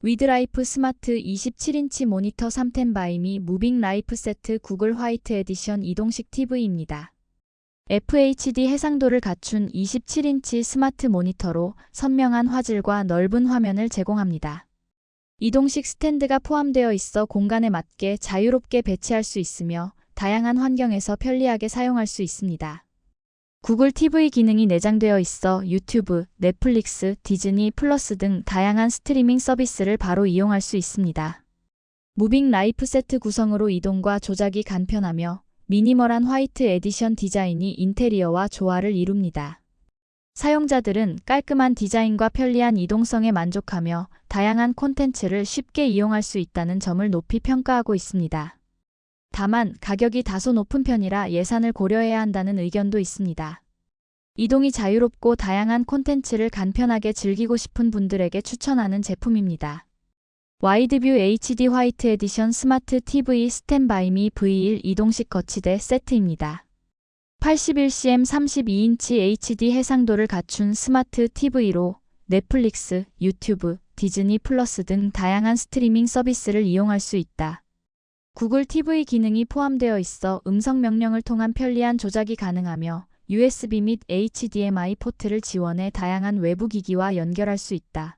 위드라이프 스마트 27인치 모니터 3템 바이미 무빙 라이프 세트 구글 화이트 에디션 이동식 TV입니다. FHD 해상도를 갖춘 27인치 스마트 모니터로 선명한 화질과 넓은 화면을 제공합니다. 이동식 스탠드가 포함되어 있어 공간에 맞게 자유롭게 배치할 수 있으며 다양한 환경에서 편리하게 사용할 수 있습니다. 구글 TV 기능이 내장되어 있어 유튜브, 넷플릭스, 디즈니 플러스 등 다양한 스트리밍 서비스를 바로 이용할 수 있습니다. 무빙 라이프 세트 구성으로 이동과 조작이 간편하며 미니멀한 화이트 에디션 디자인이 인테리어와 조화를 이룹니다. 사용자들은 깔끔한 디자인과 편리한 이동성에 만족하며 다양한 콘텐츠를 쉽게 이용할 수 있다는 점을 높이 평가하고 있습니다. 다만 가격이 다소 높은 편이라 예산을 고려해야 한다는 의견도 있습니다. 이동이 자유롭고 다양한 콘텐츠를 간편하게 즐기고 싶은 분들에게 추천하는 제품입니다. 와이드뷰 HD 화이트 에디션 스마트 TV 스탠바이미 V1 이동식 거치대 세트입니다. 81cm 32인치 HD 해상도를 갖춘 스마트 TV로 넷플릭스, 유튜브, 디즈니 플러스 등 다양한 스트리밍 서비스를 이용할 수 있다. 구글 TV 기능이 포함되어 있어 음성 명령을 통한 편리한 조작이 가능하며 USB 및 HDMI 포트를 지원해 다양한 외부 기기와 연결할 수 있다.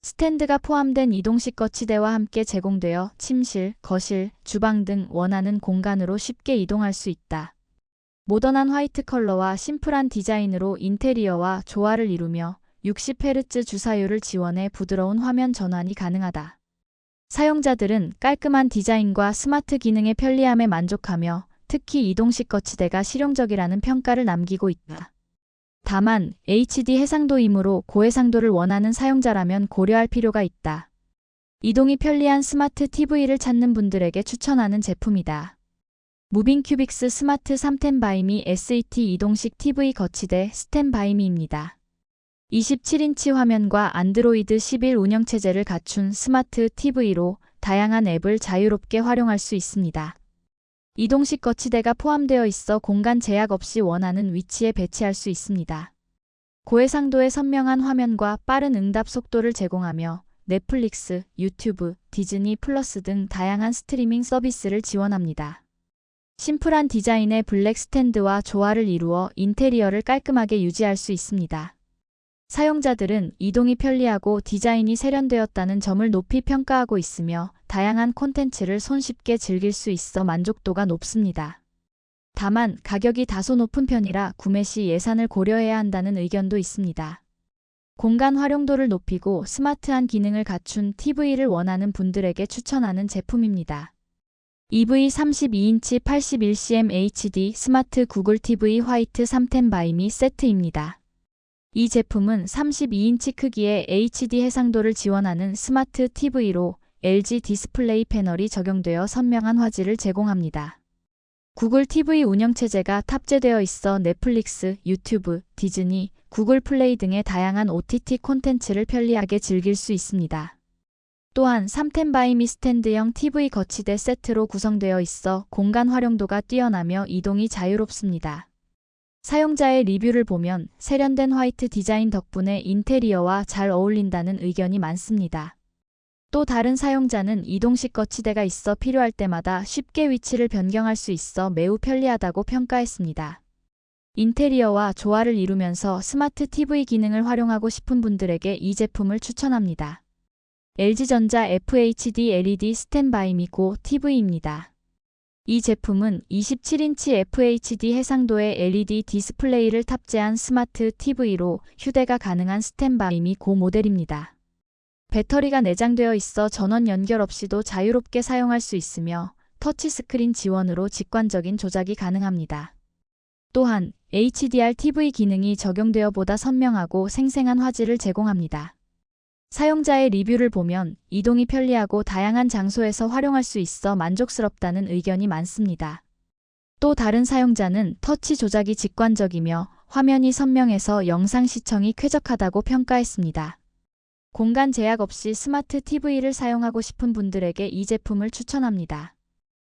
스탠드가 포함된 이동식 거치대와 함께 제공되어 침실, 거실, 주방 등 원하는 공간으로 쉽게 이동할 수 있다. 모던한 화이트 컬러와 심플한 디자인으로 인테리어와 조화를 이루며 60Hz 주사율을 지원해 부드러운 화면 전환이 가능하다. 사용자들은 깔끔한 디자인과 스마트 기능의 편리함에 만족하며 특히 이동식 거치대가 실용적이라는 평가를 남기고 있다. 다만 HD 해상도이므로 고해상도를 원하는 사용자라면 고려할 필요가 있다. 이동이 편리한 스마트 TV를 찾는 분들에게 추천하는 제품이다. 무빙 큐빅스 스마트 3템 바이미 SET 이동식 TV 거치대 스탠 바이미입니다. 27인치 화면과 안드로이드 11 운영체제를 갖춘 스마트 TV로 다양한 앱을 자유롭게 활용할 수 있습니다. 이동식 거치대가 포함되어 있어 공간 제약 없이 원하는 위치에 배치할 수 있습니다. 고해상도의 선명한 화면과 빠른 응답 속도를 제공하며 넷플릭스, 유튜브, 디즈니 플러스 등 다양한 스트리밍 서비스를 지원합니다. 심플한 디자인의 블랙 스탠드와 조화를 이루어 인테리어를 깔끔하게 유지할 수 있습니다. 사용자들은 이동이 편리하고 디자인이 세련되었다는 점을 높이 평가하고 있으며 다양한 콘텐츠를 손쉽게 즐길 수 있어 만족도가 높습니다. 다만 가격이 다소 높은 편이라 구매 시 예산을 고려해야 한다는 의견도 있습니다. 공간 활용도를 높이고 스마트한 기능을 갖춘 TV를 원하는 분들에게 추천하는 제품입니다. EV 32인치 81cm HD 스마트 구글 TV 화이트 3템 바이미 세트입니다. 이 제품은 32인치 크기의 HD 해상도를 지원하는 스마트 TV로 LG 디스플레이 패널이 적용되어 선명한 화질을 제공합니다. 구글 TV 운영체제가 탑재되어 있어 넷플릭스, 유튜브, 디즈니, 구글 플레이 등의 다양한 OTT 콘텐츠를 편리하게 즐길 수 있습니다. 또한 3템 바이미 스탠드형 TV 거치대 세트로 구성되어 있어 공간 활용도가 뛰어나며 이동이 자유롭습니다. 사용자의 리뷰를 보면 세련된 화이트 디자인 덕분에 인테리어와 잘 어울린다는 의견이 많습니다. 또 다른 사용자는 이동식 거치대가 있어 필요할 때마다 쉽게 위치를 변경할 수 있어 매우 편리하다고 평가했습니다. 인테리어와 조화를 이루면서 스마트 TV 기능을 활용하고 싶은 분들에게 이 제품을 추천합니다. LG전자 FHD LED 스탠바이 미고 TV입니다. 이 제품은 27인치 FHD 해상도의 LED 디스플레이를 탑재한 스마트 TV로 휴대가 가능한 스탠바이 미 고 모델입니다. 배터리가 내장되어 있어 전원 연결 없이도 자유롭게 사용할 수 있으며 터치스크린 지원으로 직관적인 조작이 가능합니다. 또한 HDR TV 기능이 적용되어 보다 선명하고 생생한 화질을 제공합니다. 사용자의 리뷰를 보면 이동이 편리하고 다양한 장소에서 활용할 수 있어 만족스럽다는 의견이 많습니다. 또 다른 사용자는 터치 조작이 직관적이며 화면이 선명해서 영상 시청이 쾌적하다고 평가했습니다. 공간 제약 없이 스마트 TV를 사용하고 싶은 분들에게 이 제품을 추천합니다.